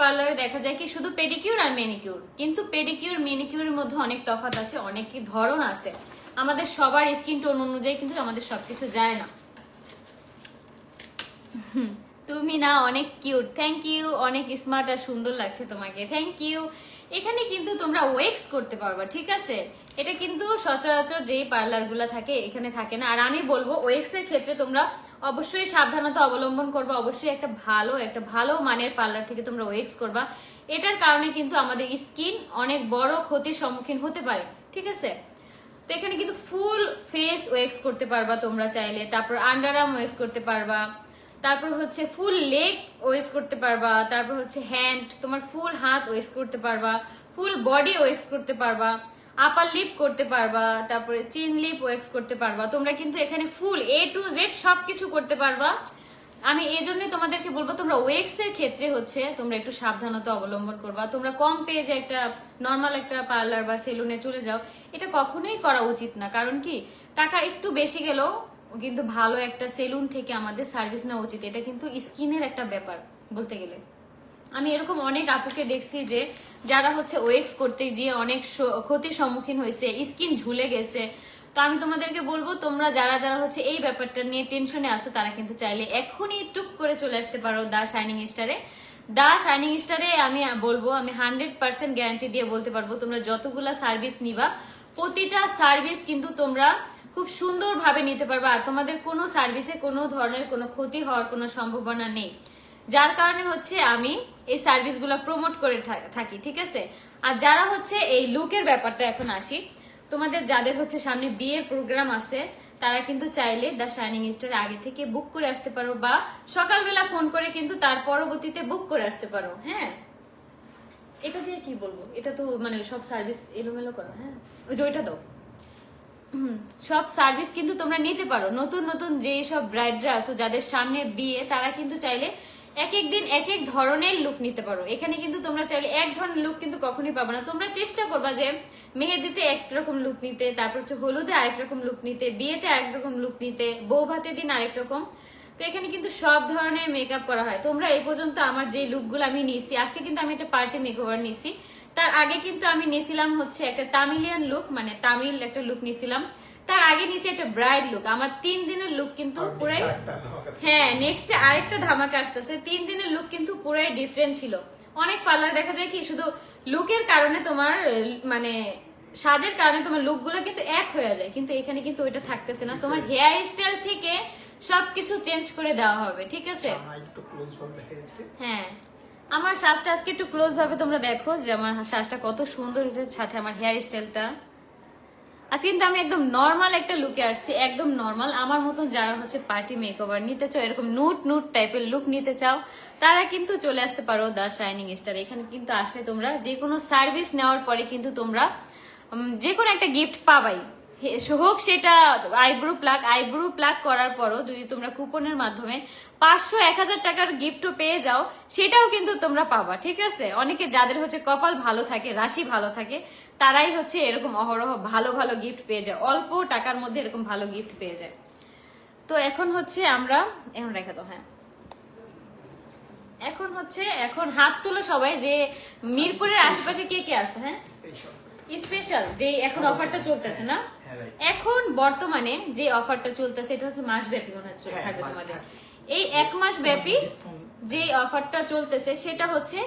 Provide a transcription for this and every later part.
পার্লারে দেখা যায় কি, শুধু পেডিকিউর আর মেনিকিউর কিন্তু পেডিকিউর মেনিকিউরের মধ্যে অনেক তফাত আছে, অনেক ধরন আছে। আমাদের সবার স্কিন টোন অনুযায়ী কিন্তু আমাদের সবকিছু যায় না। তুমি না, অনেক কিউট থ্যাংক ইউ অনেক স্মার্ট আর সুন্দর লাগছে তোমাকে। থ্যাংক ইউ এখানে কিন্তু তোমরা ওয়েক্স করতে পারবা, ঠিক আছে? এটা কিন্তু সচরাচর যেই পার্লারগুলো থাকে, এখানে থাকে না। আর আমি বলব ওয়েক্স এর ক্ষেত্রে তোমরা অবশ্যই সাবধানতা অবলম্বন করবা। অবশ্যই একটা ভালো একটা ভালো মানের পার্লার থেকে তোমরা ওয়েক্স করবা। এটার কারণে কিন্তু আমাদের স্কিন অনেক বড় ক্ষতির সম্মুখীন হতে পারে, ঠিক আছে? তো এখানে কিন্তু ফুল ফেস ওয়েক্স করতে পারবা তোমরা চাইলে। তারপর আন্ডার আর্ম ওয়েক্স করতে পারবা। তারপর হচ্ছে ফুল লেগ ওয়েক্স করতে পারবা। তারপর হচ্ছে হ্যান্ড তোমার ফুল হাত ওয়েক্স করতে পারবা। ফুল বডি ওয়েক্স করতে পারবা। আপার লিপ করতে পারবা, তারপরে চিন লিপ ওয়েক্স করতে পারবা। তোমরা কিন্তু এখানে ফুল এ টু জেড সবকিছু করতে পারবা। আমি এই জন্য তোমাদেরকে বলব, তোমরা ওয়েক্স এর ক্ষেত্রে হচ্ছে তোমরা একটু সাবধানতা অবলম্বন করবা। তোমরা কম পেজে একটা নর্মাল একটা পার্লার বা সেলুনে চলে যাও, এটা কখনোই করা উচিত না। কারণ কি? টাকা একটু বেশি গেলেও কিন্তু ভালো একটা সেলুন থেকে আমাদের সার্ভিস নেওয়া উচিত। এটা কিন্তু স্কিনের একটা ব্যাপার বলতে গেলে। আমি এরকম অনেক আপুকে দেখছি যে যারা হচ্ছে ওয়েক্স করতে গিয়ে অনেক ক্ষতির সম্মুখীন হয়েছে, স্কিন ঝুলে গেছে। তো আমি তোমাদেরকে বলব, তোমরা যারা যারা হচ্ছে এই ব্যাপারটা নিয়ে টেনশনে আছো, তারা কিন্তু চাইলে এখনই টুক করে চলে আসতে পারো দা শাইনিং স্টারে। দা শাইনিং স্টারে আমি বলব, আমি হান্ড্রেড পার্সেন্ট গ্যারান্টি দিয়ে বলতে পারব, তোমরা যতগুলা সার্ভিস নিবা, প্রতিটা সার্ভিস কিন্তু তোমরা খুব সুন্দরভাবে নিতে পারবা। আর তোমাদের কোনো সার্ভিসে কোনো ধরনের কোনো ক্ষতি হওয়ার কোনো সম্ভাবনা নেই। যার কারণে হচ্ছে আমি এই সার্ভিসগুলো প্রমোট করে থাকি, ঠিক আছে? আর যারা হচ্ছে এই লুকের ব্যাপারটা এখন আসি, তোমাদের যাদের হচ্ছে সামনে বিয়ের প্রোগ্রাম আছে, তারা কিন্তু চাইলে দ্য শাইনিং স্টার আগে থেকে বুক করে আসতে পারো বা সকালবেলা ফোন করে কিন্তু তার পরবর্তীতে বুক করে আসতে পারো হ্যাঁ? এটা দিয়ে কি বলব? এটা তো মানে সব সার্ভিস এলোমেলো করো হ্যাঁ? ওই যে ওইটা দাও। সব সার্ভিস কিন্তু তোমরা নিতে পারো। নতুন নতুন যে সব ব্রাইডরা আছো, যাদের সামনে বিয়ে, তারা কিন্তু চাইলে এক এক দিন এক এক ধরনের লুক নিতে পারো। এখানে কিন্তু তোমরা চাইলে এক ধরনের লুক কিন্তু কখনোই পাবো না। তোমরা চেষ্টা করবা যে মেহেদিতে একরকম লুক নিতে, তারপর হচ্ছে হলুদে আরেক রকম লুক নিতে, বিয়েতে আরেক রকম লুক নিতে বউ ভাতের দিন আরেক রকম তো এখানে কিন্তু সব ধরনের মেকআপ করা হয়। তোমরা এই পর্যন্ত আমার যে লুকগুলো আমি নিয়েছি, আজকে কিন্তু আমি একটা পার্টি মেকওভার নিয়েছি। তার আগে কিন্তু আমি নিয়েছিলাম হচ্ছে একটা তামিলিয়ান লুক মানে তামিল একটা লুক নিয়েছিলাম। তার আগে নিচে একটা ব্রাইড লুক আমার তিন দিনের লুক কিন্তু পুরাই হ্যাঁ নেক্সট আরেকটা ধামাকা আসতেছে। তিন দিনের লুক কিন্তু পুরাই ডিফারেন্ট ছিল। অনেক পার্লার দেখা যায় কি শুধু লুকের কারণে তোমার মানে সাজের কারণে তোমার লুকগুলো কিন্তু এক হয়ে যায়। কিন্তু এখানে কিন্তু ওইটা থাকতেছে না। তোমার হেয়ার স্টাইল থেকে সবকিছু চেঞ্জ করে দেওয়া হবে ঠিক আছে? হ্যাঁ। আমার শ্বাসটা আজকে একটু ক্লোজ ভাবে তোমরা দেখো যে আমার শ্বাসটা কত সুন্দর হয়েছে সাথে আমার হেয়ার স্টাইলটা আজকে কিন্তু আমি একদম নর্মাল একটা লুকে আসছি, একদম নর্মাল আমার মতন যারা হচ্ছে পার্টি মেকওভার নিতে চাও, এরকম নুট নুট টাইপের লুক নিতে চাও, তারা কিন্তু চলে আসতে পারো দা শাইনিং স্টার এখানে কিন্তু আসলে তোমরা যে কোনো সার্ভিস নেওয়ার পরে কিন্তু তোমরা যে কোনো একটা গিফট পাবাই। হোক সেটা আইব্রো প্লাক আইব্রো প্লাক করার পরও যদি তোমরা কুপনের মাধ্যমে পাঁচশো এক হাজার টাকার গিফটও পেয়ে যাও সেটাও কিন্তু তোমরা পাবা ঠিক আছে? অনেকে যাদের হচ্ছে কপাল ভালো থাকে রাশি ভালো থাকে তারাই হচ্ছে এরকম অহরহ ভালো ভালো গিফট পেয়ে যায় অল্প টাকার মধ্যে এরকম ভালো গিফট পেয়ে যায়। তো এখন হচ্ছে আমরা এখন রেখে দাও হ্যাঁ। এখন হচ্ছে এখন হাত তুলো সবাই যে মিরপুরের আশেপাশে কে কে আছে হ্যাঁ? স্পেশাল যে এখন অফারটা চলতেছে না. এখন বর্তমানে যে অফারটা চলতেছে এটা হচ্ছে মাস ব্যাপী মনে হচ্ছে হ্যাঁ, থাকবে তোমাদের। এই এক মাস ব্যাপী যে অফারটা চলতেছে সেটা হচ্ছে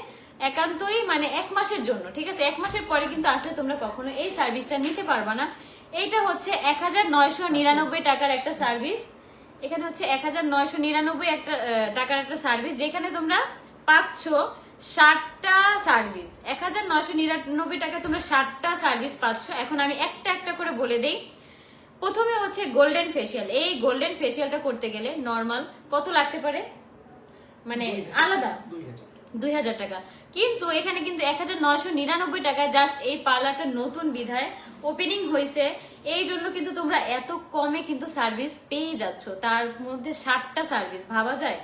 একান্তই মানে এক মাসের জন্য ঠিক আছে? এক মাসের পরে কিন্তু আসলে তোমরা কখনো এই সার্ভিসটা নিতে পারবা না। এইটা হচ্ছে এক হাজার নয়শো নিরানব্বই টাকার একটা সার্ভিস এখানে হচ্ছে এক হাজার নয়শো নিরানব্বই একটা টাকার একটা সার্ভিস যেখানে তোমরা পাচ্ছ ষাটটা সার্ভিস এক হাজার নয়শো নিরানব্বই টাকা তোমরা ষাটটা সার্ভিস পাচ্ছ। এখন আমি একটা একটা করে বলে দেই। প্রথমে হচ্ছে গোল্ডেন ফেসিয়াল এই গোল্ডেন ফেসিয়ালটা করতে গেলে নর্মাল কত লাগতে পারে? মানে আলাদা? দুই হাজার। দুই হাজার টাকা। কিন্তু এখানে কিন্তু এক হাজার নয়শো নিরানব্বই টাকায় জাস্ট এই পার্লারটা নতুন বিধায় ওপেনিং হয়েছে এই জন্য কিন্তু তোমরা এত কমে কিন্তু সার্ভিস পেয়ে যাচ্ছ। তার মধ্যে ষাটটা সার্ভিস ভাবা যায়?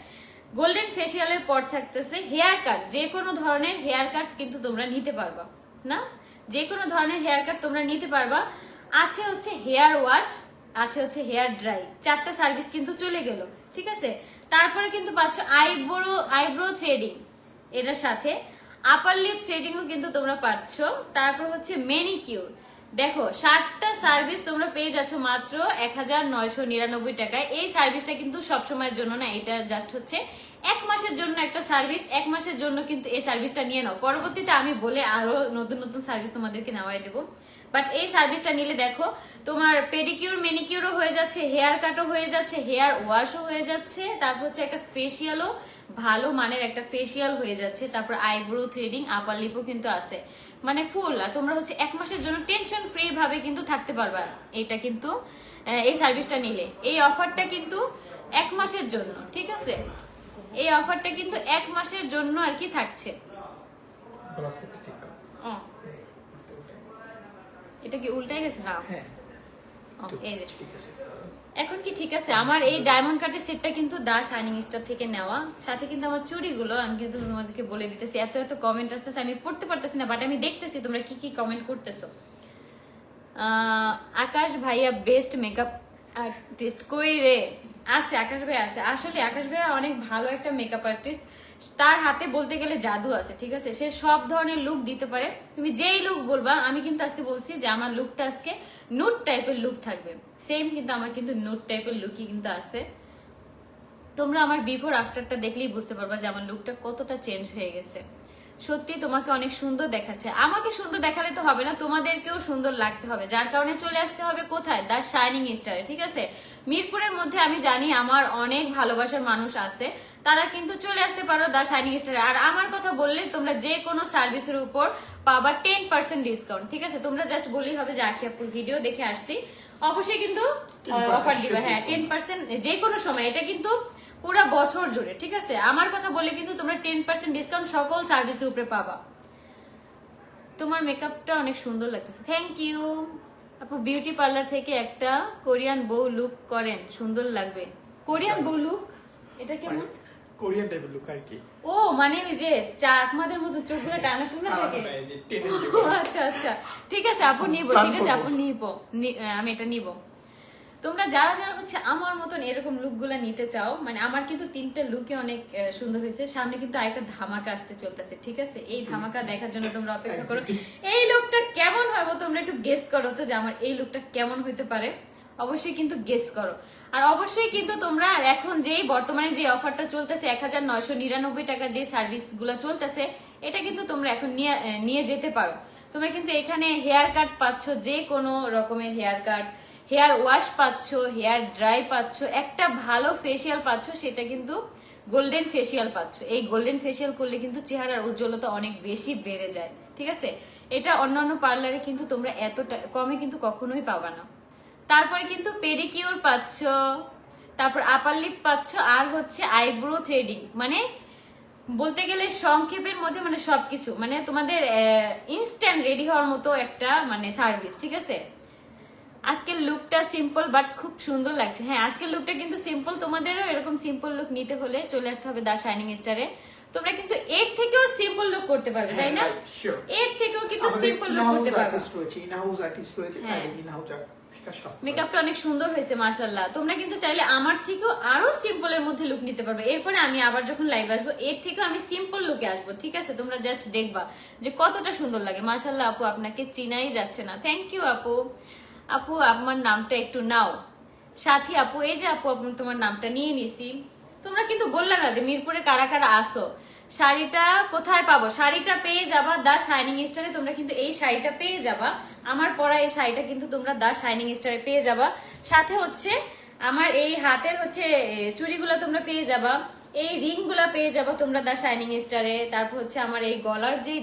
গোল্ডেন ফেসিয়ালের পর থাকতেছে হেয়ার কাট যে কোনো ধরনের হেয়ার কাট কিন্তু তোমরা নিতে পারবা, না? যে কোনো ধরনের হেয়ার কাট তোমরা নিতে পারবা। আছে হচ্ছে হেয়ার ওয়াশ আছে হচ্ছে হেয়ার ড্রাই চারটা সার্ভিস কিন্তু চলে গেল, ঠিক আছে? তারপরে কিন্তু পাচ্ছ আইব্রো আইব্রো থ্রেডিং এটার সাথে। আপার লিপ থ্রেডিংও কিন্তু তোমরা পাচ্ছ। তারপর হচ্ছে মেনিকিউর দেখো ষাটটা সার্ভিস তোমরা পেয়ে যাচ্ছ মাত্র এক হাজার নয়শো নিরানব্বই টাকায়। এই সার্ভিসটা কিন্তু সবসময়ের জন্য না, এটা জাস্ট হচ্ছে এক মাসের জন্য একটা সার্ভিস এক মাসের জন্য কিন্তু এই সার্ভিসটা নিয়ে নাও। পরবর্তীতে আমি বলে আরও নতুন নতুন সার্ভিস তোমাদেরকে নেওয়াই দেবো। বাট এই সার্ভিসটা নিলে দেখো, তোমার পেডিকিউর মেনিকিউরও হয়ে যাচ্ছে হেয়ার কাটও হয়ে যাচ্ছে হেয়ার ওয়াশও হয়ে যাচ্ছে, তারপর হচ্ছে একটা ফেসিয়ালও ভালো মানের একটা ফেসিয়াল হয়ে যাচ্ছে, তারপর আইব্রো থ্রেডিং আপার লিপও কিন্তু আছে। মানে ফুল আর তোমরা হচ্ছে এক মাসের জন্য টেনশন ফ্রি ভাবে কিন্তু থাকতে পারবা। এটা কিন্তু এই সার্ভিসটা নিলে। এই অফারটা কিন্তু এক মাসের জন্য, ঠিক আছে? এই অফারটা কিন্তু এক মাসের জন্য আর কি থাকছে। এটা কি উল্টাই গেছে? না হ্যাঁ। ও, এই যে। ঠিক আছে। এখন কি ঠিক আছে? আমার এই ডায়মন্ড কাটের সেটটা কিন্তু দা শাইনিং স্টার থেকে নেওয়া। সাথে কিন্তু আমার চুড়িগুলো আমি কিন্তু তোমাদেরকে বলে দিতেছি এত এত কমেন্ট আসতেছে আমি পড়তে পারতেছি না বাট আমি দেখতেছি তোমরা কি কি কমেন্ট করতেছো। আকাশ ভাইয়া বেস্ট মেকআপ আর্টিস্ট কই রে? আছে, আকাশ ভাইয়া আছে। আসলে আকাশ ভাইয়া অনেক ভালো একটা মেকআপ আর্টিস্ট তার হাতে বলতে গেলে জাদু আছে, ঠিক আছে? সে সব ধরনের লুক দিতে পারে। তুমি যেই লুক বলবা, আমি কিন্তু আজকে বলছি যে আমার লুকটা আজকে নুট টাইপের লুক থাকবে। সেম কিন্তু আমার কিন্তু নুট টাইপের লুকই কিন্তু আছে। তোমরা আমার বিফোর আফটারটা দেখলেই বুঝতে পারবা যে আমার লুকটা কতটা চেঞ্জ হয়ে গেছে। সত্যি তোমাকে অনেক সুন্দর দেখাচ্ছে। আমাকে সুন্দর দেখালে তো হবে না তোমাদেরকেও সুন্দর লাগতে হবে। যার কারণে চলে আসতে হবে কোথায়? দ্য শাইনিং স্টারে ঠিক আছে? মিরপুরের মধ্যে আমি জানি আমার অনেক ভালোবাসার মানুষ আছে। তারা কিন্তু চলে আসতে পারো দ্য শাইনিং স্টারে আর আমার কথা বললে তোমরা যে কোনো সার্ভিসের উপর পাবা টেন পার্সেন্ট ডিসকাউন্ট ঠিক আছে? তোমরা জাস্ট বললেই হবে যে আখি আপুর ভিডিও দেখে আসছি। অবশ্যই কিন্তু অফার দিবে। হ্যাঁ টেন পার্সেন্ট যে কোনো সময়। এটা কিন্তু পুরো বছর জুড়ে ঠিক আছে? আমার কথা বলে কিন্তু তোমরা টেন পার্সেন্ট ডিসকাউন্ট সকল সার্ভিসের উপরে পাবা। তোমার মেকআপটা অনেক সুন্দর লাগতেছে। থ্যাংক ইউ আপু বিউটি পার্লার থেকে একটা কোরিয়ান বউ লুক করেন সুন্দর লাগবে। কোরিয়ান বউ লুক এটা কেমন? কোরিয়ান টাইপের লুক আর কি। ও মানে ওই যে চাকমাদের মতো চোখগুলো টানা টুনা থাকে? আচ্ছা আচ্ছা। ঠিক আছে আপু নিব ঠিক আছে আপু নিব। আমি এটা নিব। তোমরা যারা যারা হচ্ছে আমার মতন এরকম লুক নিতে চাও মানে আমার কিন্তু তিনটা লুকে অনেক সুন্দর হয়েছে। সামনে কিন্তু আরেকটা ধামাকা আসতে চলতেছে, ঠিক আছে? এই ধামাকা দেখার জন্য তোমরা অপেক্ষা করো। এই লুকটা কেমন হবে তোমরা একটু গেস করো তো যে আমার এই লুকটা কেমন হইতে পারে। অবশ্যই কিন্তু গেস করো। আর অবশ্যই কিন্তু তোমরা এখন যেই বর্তমানে যে অফারটা চলতেছে এক হাজার নয়শো নিরানব্বই টাকার যে সার্ভিসগুলো চলতেছে, এটা কিন্তু তোমরা এখন নিয়ে নিয়ে যেতে পারো। তোমরা কিন্তু এখানে হেয়ার কাট পাচ্ছ যে কোনো রকমের হেয়ার কাট হেয়ার ওয়াশ পাচ্ছ, হেয়ার ড্রাই পাচ্ছ, একটা ভালো ফেসিয়াল পাচ্ছ, সেটা কিন্তু গোল্ডেন ফেসিয়াল পাচ্ছ। এই গোল্ডেন ফেসিয়াল করলে কিন্তু চেহারার উজ্জ্বলতা অনেক বেশি বেড়ে যায়, ঠিক আছে? এটা অন্যান্য পার্লারে কিন্তু তোমরা এতটা কমে কিন্তু কখনোই পাবা না। তারপরে কিন্তু পেডিকিউর পাচ্ছ, তারপর আপার লিপ পাচ্ছ, আর হচ্ছে আইব্রো থ্রেডিং মানে বলতে গেলে সংক্ষেপের মধ্যে মানে সবকিছু মানে তোমাদের ইনস্ট্যান্ট রেডি হওয়ার মতো একটা মানে সার্ভিস ঠিক আছে? আজকের লুকটা সিম্পল বাট খুব সুন্দর লাগছে। হ্যাঁ আজকের লুকটা কিন্তু সিম্পল তোমাদেরও এরকম সিম্পল লুক নিতে হলে চলে আসতে হবে দা শাইনিং স্টারে তোমরা কিন্তু এর থেকেও সিম্পল লুক করতে পারবে তাই না? হ্যাঁ, sure. এর থেকেও কিন্তু সিম্পল লুক করতে পারবে। রয়েছে, হ্যাঁ। চাইলে। মেকআপটা অনেক সুন্দর হয়েছে মাশাল্লাহ তোমরা কিন্তু চাইলে আমার থেকেও আরও সিম্পলের মধ্যে লুক নিতে পারবে। এরপরে আমি আবার যখন লাইভ আসব এর থেকেও আমি সিম্পল লুকে আসব ঠিক আছে? তোমরা জাস্ট দেখবা যে কতটা সুন্দর লাগে। মাশাল্লাহ আপু আপনাকে চিনাই যাচ্ছে না। থ্যাংক ইউ আপু। আপু, আমার নামটা একটু নাও। সাথী আপু, এই যে আপু তোমার নামটা নিয়ে নিছি। তোমরা কিন্তু বললে না যে মিরপুরে কারা কারা আসো শাড়িটা কোথায় পাবো? শাড়িটা পেয়ে যাবা দা শাইনিং স্টারে, তোমরা কিন্তু এই শাড়িটা পেয়ে যাবা। আমার পরা এই শাড়িটা কিন্তু তোমরা দা শাইনিং স্টারে পেয়ে যাবা। সাথে হচ্ছে আমার এই হাতের হচ্ছে চুড়িগুলো তোমরা পেয়ে যাবা। এই রিংগুলা পেয়ে যাবা তোমরা দা শাইনিং স্টারে। তারপর হচ্ছে আমার এই গলার যে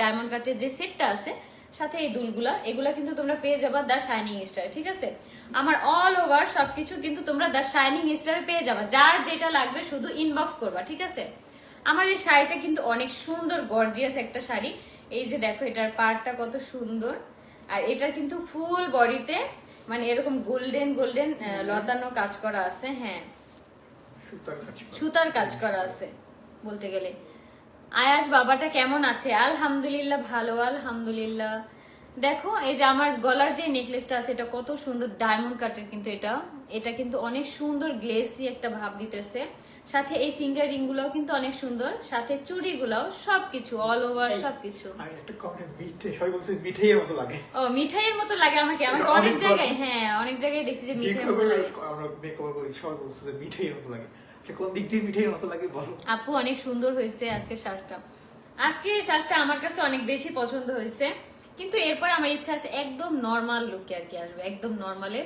ডায়মন্ড কাটের যে সেটটা আছে সাথে এই দুলগুলা এগুলা কিন্তু তোমরা পেয়ে যাবা দ্য শাইনিং স্টার ঠিক আছে? আমার অল ওভার সবকিছু কিন্তু তোমরা দ্য শাইনিং স্টারে পেয়ে যাবা যার যেটা লাগবে শুধু ইনবক্স করবা ঠিক আছে? আমার এই শাড়িটা কিন্তু অনেক সুন্দর গর্জিয়াস একটা শাড়ি। এই যে দেখো এটার পাড়টা কত সুন্দর। আর এটার কিন্তু ফুল বডিতে মানে এরকম গোল্ডেন গোল্ডেন লতানো কাজ করা আছে হ্যাঁ। সুতার কাজ সুতার কাজ করা আছে বলতে গেলে। আয়াস বাবাটা কেমন আছে? আলহামদুলিল্লাহ ভালো আলহামদুলিল্লাহ। দেখো এই যে আমার গলার যে নেকলেসটা আছে এটা কত সুন্দর ডায়মন্ড কাটের কিন্তু এটা। এটা কিন্তু অনেক সুন্দর গ্লেসি একটা ভাব দিতেছে। সাথে এই ফিঙ্গার রিং গুলাও কিন্তু অনেক সুন্দর। সাথে চুড়ি গুলাও সবকিছু অল ওভার সবকিছু। আমি একটা কমেন্ট মিঠে সবাই বলছে মিঠেই মতো লাগে। ও মিঠাইয়ের মতো লাগে আমাকে। আমাকে অনেক জায়গায় হ্যাঁ অনেক জায়গায় দেখছি যে মিঠাইয়ের মতো লাগে। আমরা মেকওভার করি সবাই বলছে যে মিঠেই মতো লাগে। কোন দিক দিয়ে মিঠেই মতো লাগে বলো। আপু অনেক সুন্দর হয়েছে আজকে শ্বাসটা আজকে শ্বাসটা আমার কাছে অনেক বেশি পছন্দ হয়েছে কিন্তু এরপর আমার ইচ্ছা আছে একদম নর্মাল লুকে আর কি আসবে একদম নর্মালে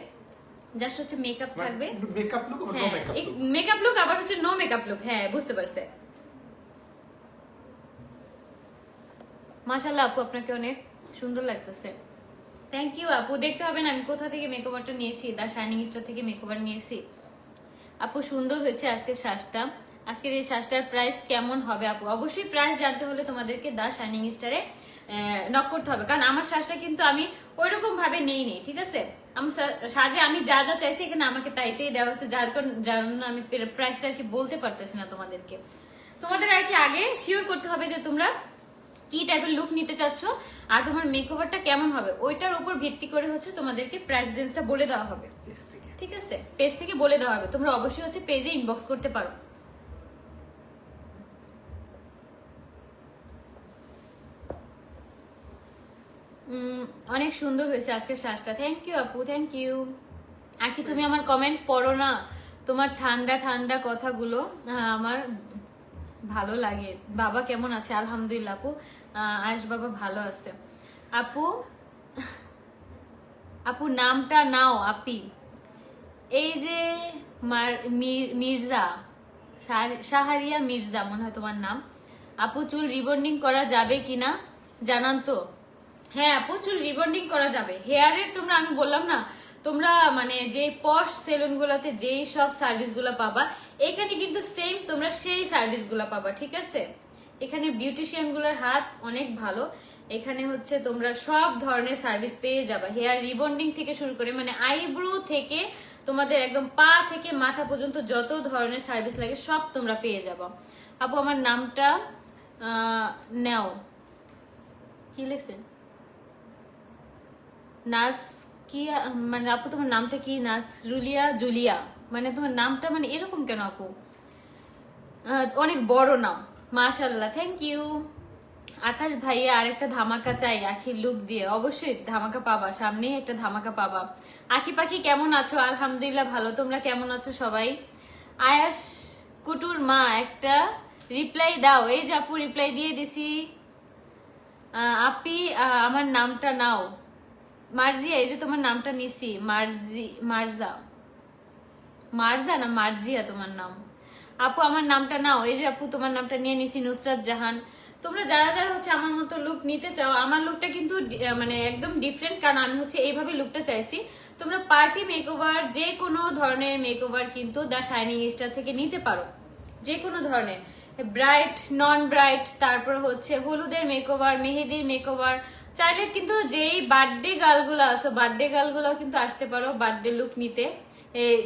জাস্ট হচ্ছে মেকআপ থাকবে। Makeup look no makeup look makeup look আবার হচ্ছে নো মেকআপ লুক হ্যাঁ বুঝতে পারছে। আপু আপনাকে অনেক সুন্দর লাগতেছে। থ্যাংক ইউ আপু দেখতে হবে না আমি কোথা থেকে মেকওভারটা নিয়েছি দা শাইনিং স্টার থেকে মেকওভার নিয়েছি। আপু, সুন্দর হয়েছে আজকের শ্বাসটা। আজকের এই শ্বাসটার প্রাইস কেমন হবে আপু? অবশ্যই প্রাইস জানতে হলে তোমাদেরকে দা শাইনিং স্টারে নক করতে হবে। কারণ আমার শ্বাসটা কিন্তু আমি ওই রকম ভাবে নেই নেই, ঠিক আছে? আমার সা- সাজে আমি যা যা চাইছি এখানে আমাকে তাইতেই দেওয়া হচ্ছে যার কারণ আমি প্রাইসটা আর কি বলতে পারতেছি না তোমাদেরকে। তোমাদের আর কি আগে শিওর করতে হবে যে তোমরা কি টাইপের লুক নিতে চাচ্ছ আর তোমার মেকওভারটা কেমন হবে? ওইটার উপর ভিত্তি করে হচ্ছে তোমাদেরকে প্রাইস রেঞ্জটা বলে দেওয়া হবে। ঠিক আছে? পেজ থেকে বলে দেওয়া হবে। তোমরা অবশ্যই হচ্ছে পেজে ইনবক্স করতে পারো। অনেক সুন্দর হয়েছে আজকে শ্বাসটা। থ্যাংক ইউ আপু থ্যাংক ইউ আখি, তুমি আমার কমেন্ট পড়ো না। তোমার ঠান্ডা ঠান্ডা কথাগুলো আমার ভালো লাগে। বাবা কেমন আছে? আলহামদুলিল্লাহ, আপু। আয়েশ বাবা ভালো আছে। আপু আপু, নামটা নাও, আপি। এই যে মির্জা সাহারিয়া মির্জা, মনে হয় তোমার নাম। আপু, চুল রিবন্ডিং করা যাবে কিনা জানান তো। হ্যাঁ আপু, চুল রিবন্ডিং করা যাবে। হেয়ারের তোমরা, আমি বললাম না, তোমরা মানে যে পশ সেলুন গুলাতে যেই সব সার্ভিসগুলা পাবা, এখানে কিন্তু সেম তোমরা সেই সার্ভিসগুলা পাবা, ঠিক আছে? এখানে বিউটিশিয়ানগুলার হাত অনেক ভালো। এখানে হচ্ছে তোমরা সব ধরনের সার্ভিস পেয়ে যাবা। হেয়ার রিবন্ডিং থেকে শুরু করে মানে আইব্রো থেকে তোমাদের একদম পা থেকে মাথা পর্যন্ত যত ধরনের সার্ভিস লাগে, সব তোমরা পেয়ে যাবা। আপু, আমার নামটা নেও। কি লিখছেন নাস কি মানে আপু, তোমার নামটা কি? নাসরুলিয়া জুলিয়া। মানে তোমার নামটা মানে এরকম কেন, আপু? অনেক বড় নাম। মাশাল্লাহ থ্যাংক ইউ আকাশ ভাইয়া আরেকটা ধামাকা চাই, আখির লুক দিয়ে। অবশ্যই ধামাকা পাবা, সামনেই একটা ধামাকা পাবা। আখি পাখি কেমন আছো? আলহামদুলিল্লাহ ভালো। তোমরা কেমন আছো সবাই? আয়াস কুটুর মা, একটা রিপ্লাই দাও। এই আপু রিপ্লাই দিয়ে দিছি। আপি আমার নামটা নাও। মার্জিয়া, এই যে তোমার নামটা নিছি। মার্জি, মার্জা। মার্জা না মার্জিয়া তোমার নাম? আপু, আমার নামটা নাও। এই যে আপু, তোমার নামটা নিয়ে নিছি, নুসরাত জাহান। তোমরা যারা যারা হচ্ছে আমার মতো লুক নিতে চাও, আমার লুকটা কিন্তু মানে একদম ডিফারেন্ট কারণ আমি হচ্ছে এইভাবে লুকটা চাইছি। তোমরা পার্টি মেকওভার যে কোনো ধরনের মেকওভার কিন্তু দ্য শাইনিং স্টার থেকে নিতে পারো। যে কোনো ধরনের। ব্রাইট নন ব্রাইট তারপর হচ্ছে হলুদের মেকওভার মেহেদির মেকওভার চাইলে কিন্তু যেই বার্থডে গার্লগুলো আছে বার্থডে গার্লগুলো কিন্তু আসতে পারো বার্থডে লুক নিতে।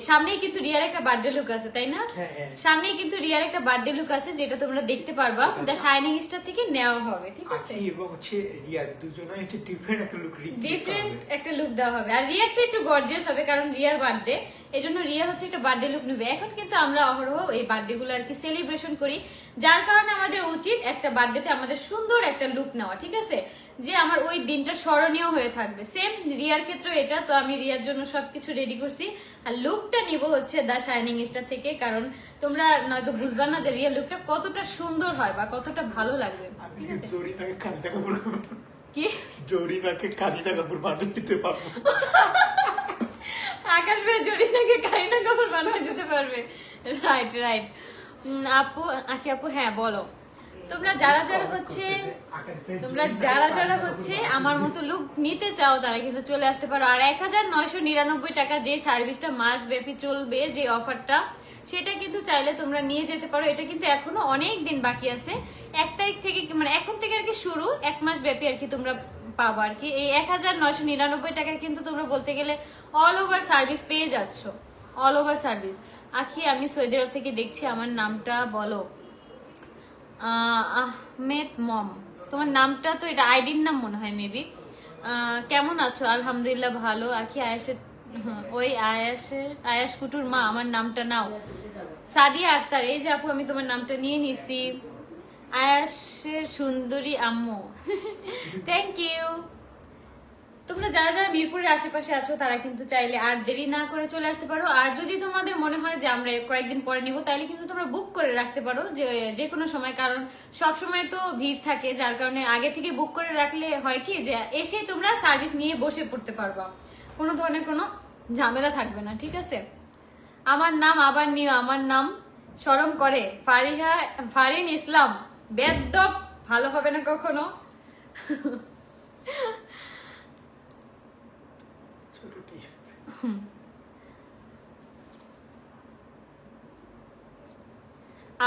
সামনেই কিন্তু রিয়ার একটা বার্থডে লুক আছে তাই না? হ্যাঁ হ্যাঁ। সামনেই কিন্তু রিয়ার একটা বার্থডে লুক আছে যেটা তোমরা দেখতে পারবা। দ্য শাইনিং স্টার থেকে নেওয়া হবে ঠিক আছে? এবং হচ্ছে রিয়া দুজনে হচ্ছে ডিফারেন্ট একটা লুক ডিফারেন্ট একটা লুক দেওয়া হবে। আর রিয়ারটা একটু গর্জিয়াস হবে কারণ রিয়ার বার্থডে এই জন্য রিয়া হচ্ছে একটা বার্থডে লুক নেবে। এখন কিন্তু আমরা অহরহ এই বার্থডে গুলো আর কি সেলিব্রেশন করি যার কারণে আমাদের উচিত একটা বার্থডেতে আমাদের সুন্দর একটা লুক নেওয়া ঠিক আছে? যে আমার ওই দিনটা স্মরণীয় হয়ে থাকবে। সেম রিয়ার ক্ষেত্রে এটা তো আমি রিয়ার জন্য সবকিছু রেডি করছি। আর লুকটা নিব হচ্ছে দ্য শাইনিং স্টার থেকে কারণ তোমরা নয়তো বুঝবা না যে রিয়ার লুকটা কতটা সুন্দর হয় বা কতটা ভালো লাগবে। কি জরিনাকে কালিনা কাপুর কি? জরিনাকে কালিনা কাপুর বানিয়ে দিতে পারব। আকাশ ভাই জরিনাকে কারিনা কাপুর বানিয়ে দিতে পারবে। রাইট রাইট আপু আখি আপু হ্যাঁ বলো। তোমরা যারা যারা হচ্ছে, তোমরা যারা যারা হচ্ছে আমার মতো লুক নিতে চাও, তারা কিন্তু চলে আসতে পারো। আর এক হাজার নয়শো নিরানব্বই টাকা যে সার্ভিসটা মাস ব্যাপী চলবে, যে অফারটা সেটা কিন্তু চাইলে তোমরা নিয়ে যেতে পারো। এটা কিন্তু এখনও অনেক দিন বাকি আছে। এক তারিখ থেকে মানে এখন থেকে আর কি শুরু, এক মাস ব্যাপী আর কি তোমরা পাবো আর কি। এই এক হাজার নয়শো নিরানব্বই টাকায় কিন্তু তোমরা বলতে গেলে অল ওভার সার্ভিস পেয়ে যাচ্ছ। অল ওভার সার্ভিস আখি, আমি সৌদি আরব থেকে দেখছি, আমার নামটা বলো। আহমেদ মম। তোমার নামটা তো এটা আইডির নাম মনে হয় মেবি কেমন আছো? আলহামদুলিল্লাহ ভালো। আখি আয়াসের ওই আয়াসের আয়াস কুটুর মা, আমার নামটা নাও। সাদিয়া আক্তার, এই যে আপু, আমি তোমার নামটা নিয়ে নিছি। আয়াসের সুন্দরী আম্মু। থ্যাংক ইউ তোমরা যারা যারা মিরপুরের আশেপাশে আছো, তারা কিন্তু চাইলে আর দেরি না করে চলে আসতে পারো। আর যদি তোমাদের মনে হয় যে আমরা কয়েকদিন পরে নিব তাহলে কিন্তু তোমরা বুক করে রাখতে পারো যে যে কোনো সময়। কারণ সব সময় তো ভিড় থাকে, যার কারণে আগে থেকে বুক করে রাখলে হয় কি যে, এসে তোমরা সার্ভিস নিয়ে বসে পড়তে পারবা। কোনো ধরনের কোনো ঝামেলা থাকবে না, ঠিক আছে? আমার নাম আবার নিও, আমার নাম শরম করে। ফারিহা, ফারিন ইসলাম বেদ্যপ ভালো হবে না কখনো?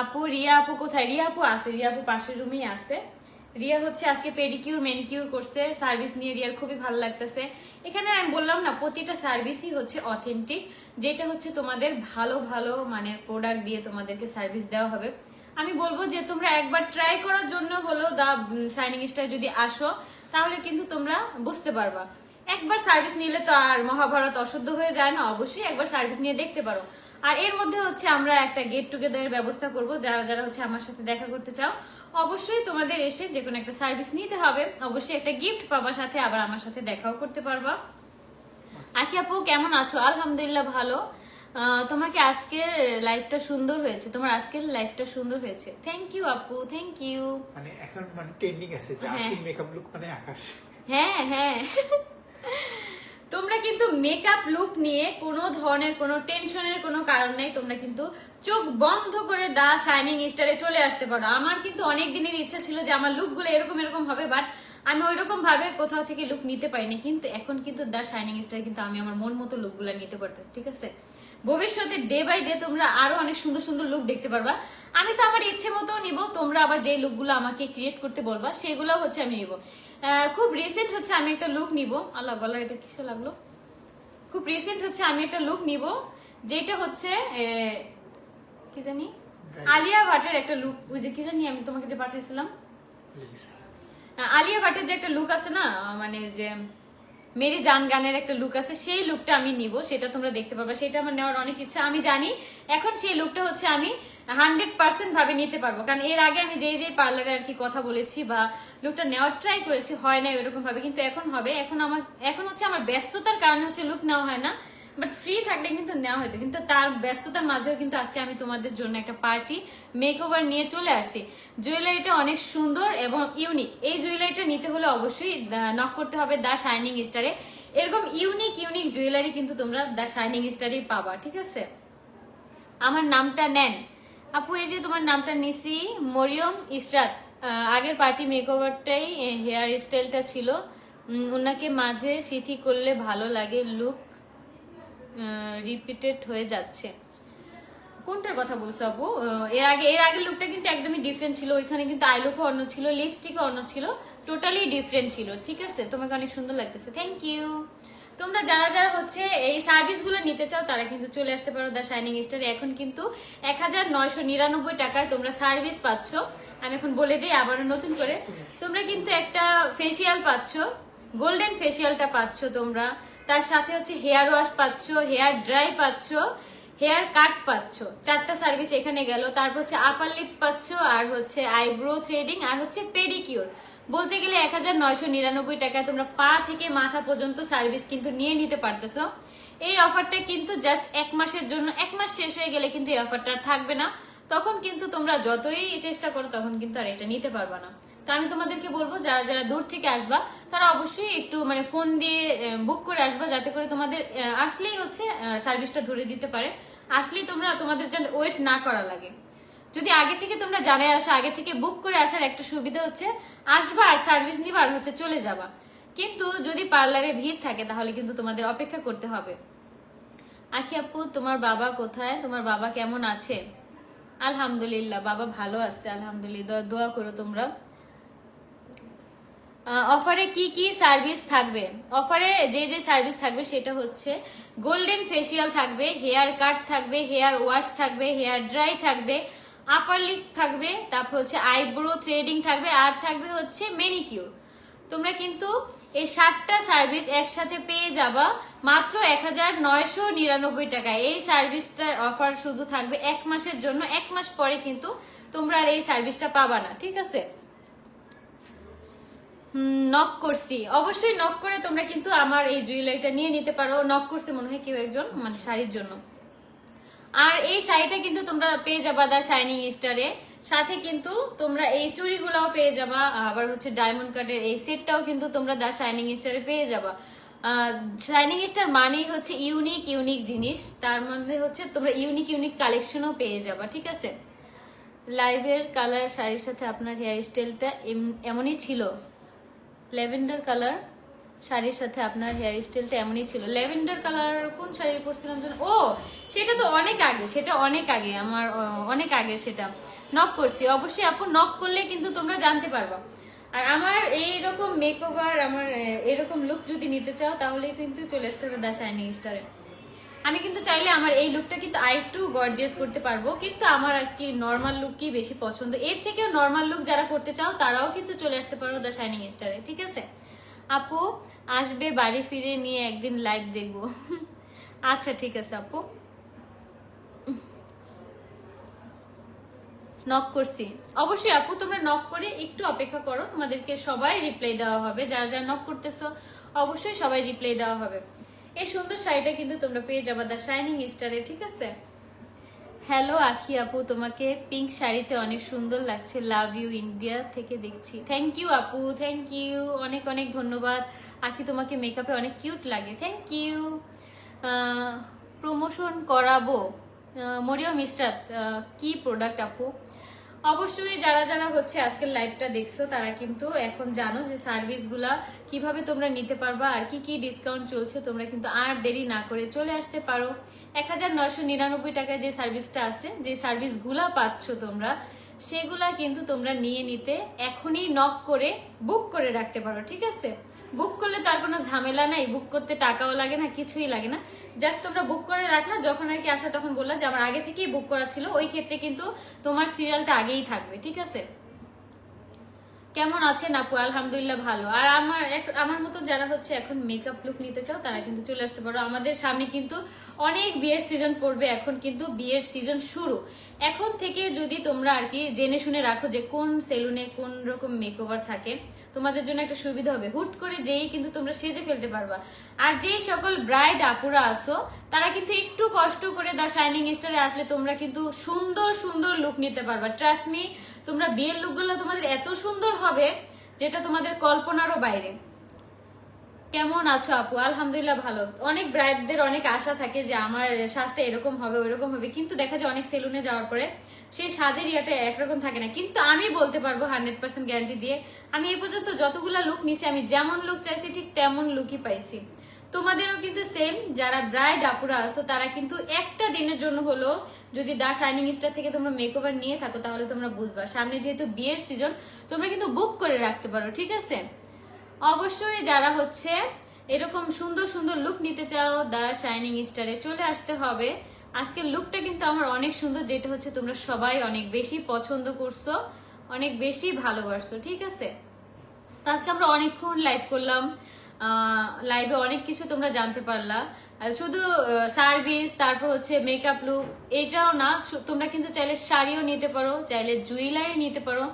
আপু, রিয়া আপু কোথায়? রিয়া আপু আছে, রিয়া আপু পাশের রুমেই আছে। রিয়া হচ্ছে আজকে পেডিকিউর ম্যানিকিউর করছে সার্ভিস নিয়ে রিয়ার খুবই ভালো লাগতেছে। এখানে আমি বললাম না, প্রতিটা সার্ভিসই হচ্ছে অথেন্টিক যেটা হচ্ছে তোমাদের ভালো ভালো মানের প্রোডাক্ট দিয়ে তোমাদেরকে সার্ভিস দেওয়া হবে। আমি বলব যে তোমরা একবার ট্রাই করার জন্য হলো দা শাইনিং স্টার যদি আসো, তাহলে কিন্তু তোমরা বুঝতে পারবা। একবার সার্ভিস নিলে তো আর মহাভারত অশুদ্ধ হয়ে যায় না অবশ্যই একবার সার্ভিস নিয়ে দেখতে পারো। আর এর মধ্যে হচ্ছে আমরা একটা গেট টুগেদারের ব্যবস্থা করব যারা যারা হচ্ছে আমার সাথে দেখা করতে চাও। অবশ্যই তোমাদের এসে যে কোনো একটা সার্ভিস নিতে হবে। অবশ্যই একটা গিফট পাবা সাথে আবার আমার সাথে দেখাও করতে পারবা। আখি আপু কেমন আছো? আলহামদুলিল্লাহ ভালো। তোমাকে আজকের লাইফটা সুন্দর হয়েছে। তোমার আজকের লাইফটা সুন্দর হয়েছে। থ্যাংক ইউ আপু থ্যাংক ইউ মানে এখন মানে ট্রেন্ডিং আছে যে হ্যাঁ। মেকআপ লুক মানে আকাশ। হ্যাঁ হ্যাঁ। তোমরা কিন্তু মেকআপ লুক নিয়ে কোনো ধরনের কোনো টেনশনের কোনো কারণ নেই, তোমরা কিন্তু চোখ বন্ধ করে দা শাইনিং স্টারে চলে আসতে পারো। আমার কিন্তু অনেক দিনের ইচ্ছা ছিল যে আমার লুকগুলো এরকম এরকম হবে বাট আমি ওই রকম ভাবে কোথাও থেকে লুক নিতে পারিনি। কিন্তু এখন কিন্তু দা শাইনিং স্টার কিন্তু আমি আমার মন মতো লুকগুলো নিতে পারতেছি, ঠিক আছে? ভবিষ্যতে ডে বাই ডে তোমরা আরও অনেক সুন্দর সুন্দর লুক দেখতে পারবা। আমি তো আমার ইচ্ছে মতো নিব তোমরা আবার যে লুকগুলো আমাকে ক্রিয়েট করতে বলবা সেগুলো হচ্ছে আমি নিব। খুব রিসেন্ট হচ্ছে আমি একটা লুক নিব। আল্লাহ গলার এটা কিসে লাগল? খুব রিসেন্ট হচ্ছে আমি একটা লুক নিব যেটা হচ্ছে কি জানি? আলিয়া ভাটের একটা লুক ওই যে কি জানি আমি তোমাকে যে পাঠিয়েছিলাম? আলিয়া ভাটের যে একটা লুক আছে না মানে যে মেরি জান গানের একটা লুক আছে, সেই লুকটা আমি নিব, সেটা তোমরা দেখতে পারবে, সেটা আমার নেওয়ার অনেক ইচ্ছা, আমি জানি। এখন সেই লুকটা হচ্ছে আমি হান্ড্রেড পার্সেন্ট ভাবে নিতে পারব, কারণ এর আগে আমি যেই যেই পার্লারে আর কি কথা বলেছি বা লুকটা নেওয়ার ট্রাই করেছি, হয় না এরকম ভাবে কিন্তু এখন হবে। এখন আমার, এখন হচ্ছে আমার ব্যস্ততার কারণে হচ্ছে লুক নেওয়া হয় না। বাট ফ্রি থাকলে কিন্তু নেওয়া হতো কিন্তু তার ব্যস্ততার মাঝেও কিন্তু আজকে আমি তোমাদের জন্য একটা পার্টি মেক ওভার নিয়ে চলে আসছি। জুয়েলারিটা অনেক সুন্দর এবং ইউনিক এই জুয়েলারিটা নিতে হলে অবশ্যই নক করতে হবে দ্য শাইনিং স্টারে এরকম ইউনিক ইউনিক জুয়েলারি কিন্তু তোমরা দ্য শাইনিং স্টারেই পাবা, ঠিক আছে? আমার নামটা নেন। আপু, এই যে তোমার নামটা নিছি, মরিয়ম ইসরাত আগের পার্টি মেকওভারটাই হেয়ার স্টাইলটা ছিল। ওনাকে মাঝে সিথি করলে ভালো লাগে লুক রিপিটেড হয়ে যাচ্ছে। কোনটার কথা বলছো আপু? এর আগে এর আগের লুকটা কিন্তু একদমই ডিফারেন্ট ছিল। ওইখানে কিন্তু আইলুকও অন্য ছিল লিপস্টিকও অন্য ছিল টোটালি ডিফারেন্ট ছিল। ঠিক আছে? তোমাকে অনেক সুন্দর লাগতেছে। থ্যাংক ইউ তোমরা যারা যারা হচ্ছে এই সার্ভিসগুলো নিতে চাও, তারা কিন্তু চলে আসতে পারো দ্য শাইনিং স্টার এখন কিন্তু এক হাজার নয়শো নিরানব্বই টাকায় তোমরা সার্ভিস পাচ্ছ। আমি এখন বলে দিই, আবারও নতুন করে। তোমরা কিন্তু একটা ফেসিয়াল পাচ্ছ গোল্ডেন ফেসিয়ালটা পাচ্ছ তোমরা। তার সাথে হচ্ছে হেয়ার ওয়াশ পাচ্ছ, হেয়ার ড্রাই পাচ্ছ, হেয়ার কাট পাচ্ছ। চারটা সার্ভিস এখানে গেল। তারপর হচ্ছে আপার লিপ পাচ্ছ, আর হচ্ছে আইব্রো থ্রেডিং আর হচ্ছে পেডিকিউর বলতে গেলে এক হাজার নয়শো নিরানব্বই টাকায় তোমরা পা থেকে মাথা পর্যন্ত সার্ভিস কিন্তু নিয়ে নিতে পারতেছো। এই অফারটা কিন্তু জাস্ট এক মাসের জন্য, এক মাস শেষ হয়ে গেলে কিন্তু এই অফারটা থাকবে না। তখন কিন্তু তোমরা যতই চেষ্টা করো, তখন কিন্তু আর এটা নিতে পারবা না। তো আমি তোমাদেরকে বলব, যারা যারা দূর থেকে আসবা, তারা অবশ্যই একটু মানে ফোন দিয়ে বুক করে আসবা, যাতে করে তোমাদের আসলেই হচ্ছে সার্ভিসটা ধরে দিতে পারে। আসলেই তোমরা তোমাদের যেন ওয়েট না করা লাগে। যদি আগে থেকে তোমরা জানাই আসো, আগে থেকে বুক করে আসার একটা সুবিধা হচ্ছে, আসবা আর সার্ভিস নিবা আর হচ্ছে চলে যাবা। কিন্তু যদি পার্লারে ভিড় থাকে, তাহলে কিন্তু তোমাদের অপেক্ষা করতে হবে। আখি আপু, তোমার বাবা কোথায়? তোমার বাবা কেমন আছে? আলহামদুলিল্লাহ, বাবা ভালো আছে, আলহামদুলিল্লাহ, দোয়া করো তোমরা। অফারে কি কি সার্ভিস থাকবে? অফারে যে যে সার্ভিস থাকবে সেটা হচ্ছে গোল্ডেন ফেসিয়াল থাকবে হেয়ার কাট থাকবে হেয়ার ওয়াশ থাকবে হেয়ার ড্রাই থাকবে আপার লিপ থাকবে, তারপর হচ্ছে আইব্রো থ্রেডিং থাকবে, আর থাকবে হচ্ছে মেনিকিউর তোমরা কিন্তু এই সাতটা সার্ভিস একসাথে পেয়ে যাবা মাত্র এক হাজার নয়শো নিরানব্বই টাকায়। এই সার্ভিসটার অফার শুধু থাকবে এক মাসের জন্য, এক মাস পরে কিন্তু তোমরা আর এই সার্ভিসটা পাবা না, ঠিক আছে? নক করছি। অবশ্যই নক করে তোমরা কিন্তু আমার এই জুয়েলারিটা নিয়ে নিতে পারো। নক করছে মনে হয় কেউ একজন মানে শাড়ির জন্য। আর এই শাড়িটা কিন্তু তোমরা পেয়ে যাবা দা শাইনিং স্টারে সাথে কিন্তু তোমরা এই চুড়িগুলাও পেয়ে যাবা। আবার হচ্ছে ডায়মন্ড কাটের এই সেটটাও কিন্তু তোমরা দা শাইনিং স্টারে পেয়ে যাবা। শাইনিং স্টার মানেই হচ্ছে ইউনিক ইউনিক জিনিস। তার মধ্যে হচ্ছে তোমরা ইউনিক ইউনিক কালেকশনও পেয়ে যাবা, ঠিক আছে? লাইভের কালার শাড়ির সাথে আপনার হেয়ার স্টাইলটা এমনই ছিল। ল্যাভেন্ডার কালার শাড়ির সাথে আপনার হেয়ার স্টাইলটা এমনই ছিল। ল্যাভেন্ডার কালার কোন শাড়ি পরছিলাম ও, সেটা তো অনেক আগে, সেটা অনেক আগে, আমার অনেক আগে সেটা। নক করছি। অবশ্যই আপু নক করলে কিন্তু তোমরা জানতে পারবা। আর আমার এইরকম মেকওভার আমার এরকম লুক যদি নিতে চাও তাহলে কিন্তু চলে আসতে হবে দা শাইনিং স্টারে আমি কিন্তু চাইলে আমার এই লুকটা কিন্তু আরেকটু গর্জিয়াস করতে পারব, কিন্তু আমার আজকে নর্মাল লুকই বেশি পছন্দ। এর থেকেও নর্মাল লুক যারা করতে চাও, তারাও কিন্তু চলে আসতে পারো দ্য শাইনিং স্টারে ঠিক আছে? আপু, আসবে, বাড়ি ফিরে নিয়ে একদিন লাইভ দেখব। আচ্ছা ঠিক আছে, আপু। নক করছি। অবশ্যই আপু, তোমরা নক করে একটু অপেক্ষা করো, তোমাদেরকে সবাই রিপ্লাই দেওয়া হবে। যারা যারা নক করতেছো, অবশ্যই সবাই রিপ্লাই দেওয়া হবে। এই সুন্দর শাড়িটা কিন্তু তোমরা পেয়ে যাবে দ্য শাইনিং স্টারে ঠিক আছে? হ্যালো আখি আপু, তোমাকে পিঙ্ক শাড়িতে অনেক সুন্দর লাগছে। লাভ ইউ ইন্ডিয়া থেকে দেখছি। থ্যাংক ইউ আপু থ্যাংক ইউ অনেক অনেক ধন্যবাদ। আখি তোমাকে মেকআপে অনেক কিউট লাগে। থ্যাংক ইউ প্রমোশন করাবো। মরিয়ম ইসরাত কি প্রোডাক্ট আপু? অবশ্যই যারা যারা হচ্ছে আজকের লাইভটা দেখছ, তারা কিন্তু এখন জানো যে সার্ভিসগুলা কীভাবে তোমরা নিতে পারবা আর কি কি ডিসকাউন্ট চলছে, তোমরা কিন্তু আর দেরি না করে চলে আসতে পারো। এক হাজার নয়শো নিরানব্বই টাকায় যে সার্ভিসটা আছে, যে সার্ভিসগুলা পাচ্ছ তোমরা সেগুলা কিন্তু তোমরা নিয়ে নিতে এখনই নক করে বুক করে রাখতে পারো, ঠিক আছে? বুক করলে তার কোনো ঝামেলা নাই বুক করতে টাকাও লাগে না, কিছুই লাগে না। জাস্ট তোমরা বুক করে রাখলা, যখন আর কি আসা তখন বললা যে আমার আগে থেকেই বুক করা ছিল, ওই ক্ষেত্রে কিন্তু তোমার সিরিয়ালটা আগেই থাকবে, ঠিক আছে? কেমন আছেন আপু? আলহামদুলিল্লাহ ভালো। আর আমার আমার মতো যারা হচ্ছে এখন মেকআপ লুক নিতে চাও, তারা কিন্তু চলে আসতে পারো। আমাদের সামনে কিন্তু অনেক বিয়ের সিজন পড়বে। এখন কিন্তু বিয়ের সিজন শুরু। এখন থেকে যদি তোমরা আর কি জেনে শুনে রাখো যে কোন সেলুনে কোন রকম মেকওভার থাকে, তোমাদের জন্য একটা সুবিধা হবে। হুট করে যেই কিন্তু তোমরা সেজে ফেলতে পারবা। আর যেই সকল ব্রাইড আপুরা আসো তারা কিন্তু একটু কষ্ট করে দা শাইনিং স্টারে আসলে তোমরা কিন্তু সুন্দর সুন্দর লুক নিতে পারবা। ট্রাস্ট মি তোমরা বিয়ের লুকগুলো তোমাদের এত সুন্দর হবে যেটা তোমাদের কল্পনারও বাইরে। কেমন আছো আপু? আলহামদুলিল্লাহ ভালো। অনেক ব্রাইডদের অনেক আশা থাকে যে আমার সাজটা এরকম হবে, ওইরকম হবে। কিন্তু দেখা যায় অনেক সেলুনে যাওয়ার পরে সেই সাজের ইয়াটা একরকম থাকে না। কিন্তু আমি বলতে পারব হান্ড্রেড পার্সেন্ট গ্যারান্টি দিয়ে, আমি এই পর্যন্ত যতগুলা লুক নিছি, আমি যেমন লুক চাইছি, ঠিক তেমন লুকই পাইছি। তোমাদেরও কিন্তু সেম যারা ব্রাইড আপুরা আছো, তারা কিন্তু একটা দিনের জন্য হলো যদি দা শাইনিং স্টার থেকে তোমরা মেকওভার নিয়ে থাকো, তাহলে তোমরা বুঝবা। সামনে যেহেতু বিয়ের সিজন তোমরা কিন্তু বুক করে রাখতে পারো, ঠিক আছে? অবশ্যই যারা হচ্ছে এরকম সুন্দর সুন্দর লুক নিতে চাও, দা শাইনিং স্টারে চলে আসতে হবে। আজকের লুকটা কিন্তু আমার অনেক সুন্দর, যেটা হচ্ছে তোমরা সবাই অনেক বেশি পছন্দ করছ, অনেক বেশি ভালোবাসছো, ঠিক আছে? তো আজকে আমরা অনেকক্ষণ লাইভ করলাম। লাইভে অনেক কিছু তোমরা জানতে পারলা। শুধু সার্ভিস তারপর হচ্ছে মেকআপ লুক এটাও না তোমরা কিন্তু চাইলে শাড়িও নিতে পারো, চাইলে জুয়েলারি নিতে পারো।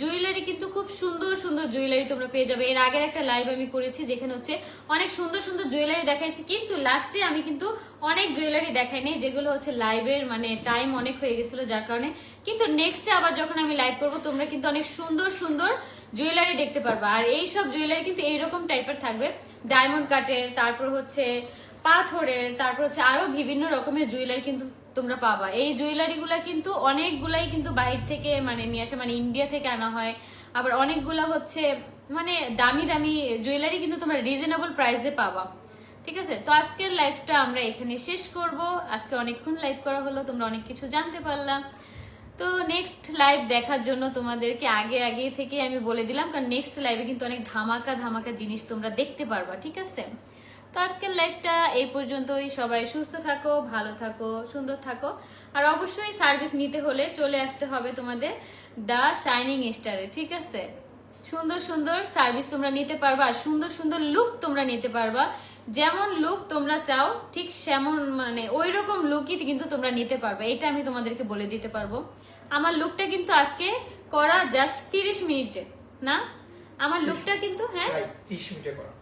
জুয়েলারি কিন্তু খুব সুন্দর সুন্দর জুয়েলারি তোমরা পেয়ে যাবে। এর আগের একটা লাইভ আমি করেছি, যেখানে হচ্ছে অনেক সুন্দর সুন্দর জুয়েলারি দেখাইছি, কিন্তু লাস্টে আমি কিন্তু অনেক জুয়েলারি দেখাইনি যেগুলো হচ্ছে লাইভের মানে টাইম অনেক হয়ে গেছিল যার কারণে। কিন্তু নেক্সটে আবার যখন আমি লাইভ করব, তোমরা কিন্তু অনেক সুন্দর সুন্দর জুয়েলারি দেখতে পারবা। আর এই সব জুয়েলারি কিন্তু এইরকম টাইপের থাকবে। ডায়মন্ড কাটের তারপর হচ্ছে পাথরের, তারপর হচ্ছে আরও বিভিন্ন রকমের জুয়েলারি কিন্তু তোমরা পাবা। এই জুয়েলারি গুলা কিন্তু অনেকগুলাই কিন্তু বাইরে থেকে মানে নিয়ে আসে মানে ইন্ডিয়া থেকে আনা হয়। আবার অনেকগুলা হচ্ছে মানে দামি দামি জুয়েলারি কিন্তু তোমরা রিজনেবল প্রাইসে পাবা। ঠিক আছে? তো আজকের লাইফটা আমরা এখানে শেষ করব। আজকে অনেকক্ষণ লাইভ করা হলো, তোমরা অনেক কিছু জানতে পারলাম তো নেক্সট লাইভ দেখার জন্য তোমাদেরকে আগে আগে থেকে আমি বলে দিলাম, কারণ নেক্সট লাইভে কিন্তু অনেক ধামাকা ধামাকা জিনিস তোমরা দেখতে পারবা, ঠিক আছে? তো আজকের লাইফটা এই পর্যন্তই। সবাই সুস্থ থাকো, ভালো থাকো, সুন্দর থাকো। আর অবশ্যই সার্ভিস নিতে হলে চলে আসতে হবে তোমাদের দ্য শাইনিং স্টারে ঠিক আছে? সুন্দর সুন্দর সার্ভিস তোমরা নিতে পারবা, আর সুন্দর সুন্দর লুক তোমরা নিতে পারবা। যেমন লুক তোমরা চাও, ঠিক সেমন মানে ওই রকম লুকই কিন্তু তোমরা নিতে পারবে। এটা আমি তোমাদেরকে বলে দিতে পারব। আমার লুকটা কিন্তু আজকে করা জাস্ট তিরিশ মিনিটে না? আমার লুকটা কিন্তু হ্যাঁ?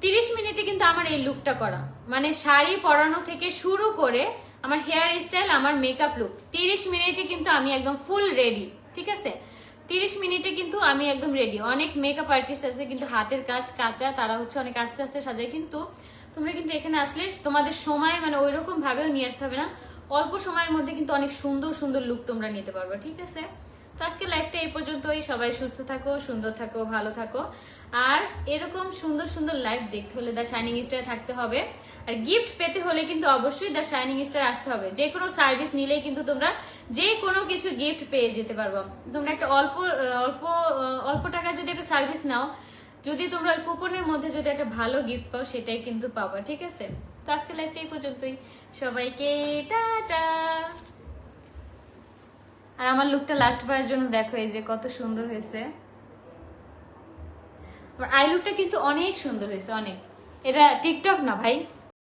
তিরিশ মিনিটে কিন্তু আমার এই লুকটা করা। মানে শাড়ি পরানো থেকে শুরু করে আমার হেয়ার স্টাইল আমার মেকআপ লুক তিরিশ মিনিটে কিন্তু আমি একদম ফুল রেডি ঠিক আছে? তিরিশ মিনিটে কিন্তু আমি একদম রেডি অনেক মেকআপ আর্টিস্ট আছে কিন্তু হাতের কাজ কাঁচা তারা হচ্ছে অনেক আস্তে আস্তে সাজায়। কিন্তু তোমরা কিন্তু এখানে আসলে তোমাদের সময় মানে ওই রকম ভাবেও নিয়ে আসতে হবে না। অল্প সময়ের মধ্যে কিন্তু অনেক সুন্দর সুন্দর লুক তোমরা নিতে পারবে, ঠিক আছে? তো আজকে লাইফটা এই পর্যন্তই। সবাই সুস্থ থাকো, সুন্দর থাকো, ভালো থাকো। আর এরকম সুন্দর সুন্দর লাইফ দেখতে হলে দ্য শাইনিং স্টার থাকতে হবে। আর গিফট পেতে হলে কিন্তু অবশ্যই দ্য শাইনিং স্টার আসতে হবে। যে কোনো সার্ভিস নিলেই কিন্তু তোমরা যে কোনো কিছু গিফট পেয়ে যেতে পারব। তোমরা একটা অল্প অল্প অল্প টাকা যদি একটা সার্ভিস নাও, যদি তোমরা ওই কুপনের মধ্যে যদি একটা ভালো গিফট পাও, সেটাই কিন্তু পাবা, ঠিক আছে? তো আজকে লাইফটা এই পর্যন্তই। সবাইকে টাটা। আর আমার লুকটা লাস্ট বারের জন্য দেখো, এই যে কত সুন্দর হয়েছে। আই লুকটা কিন্তু অনেক সুন্দর হয়েছে, অনেক। এটা টিকটক না ভাই?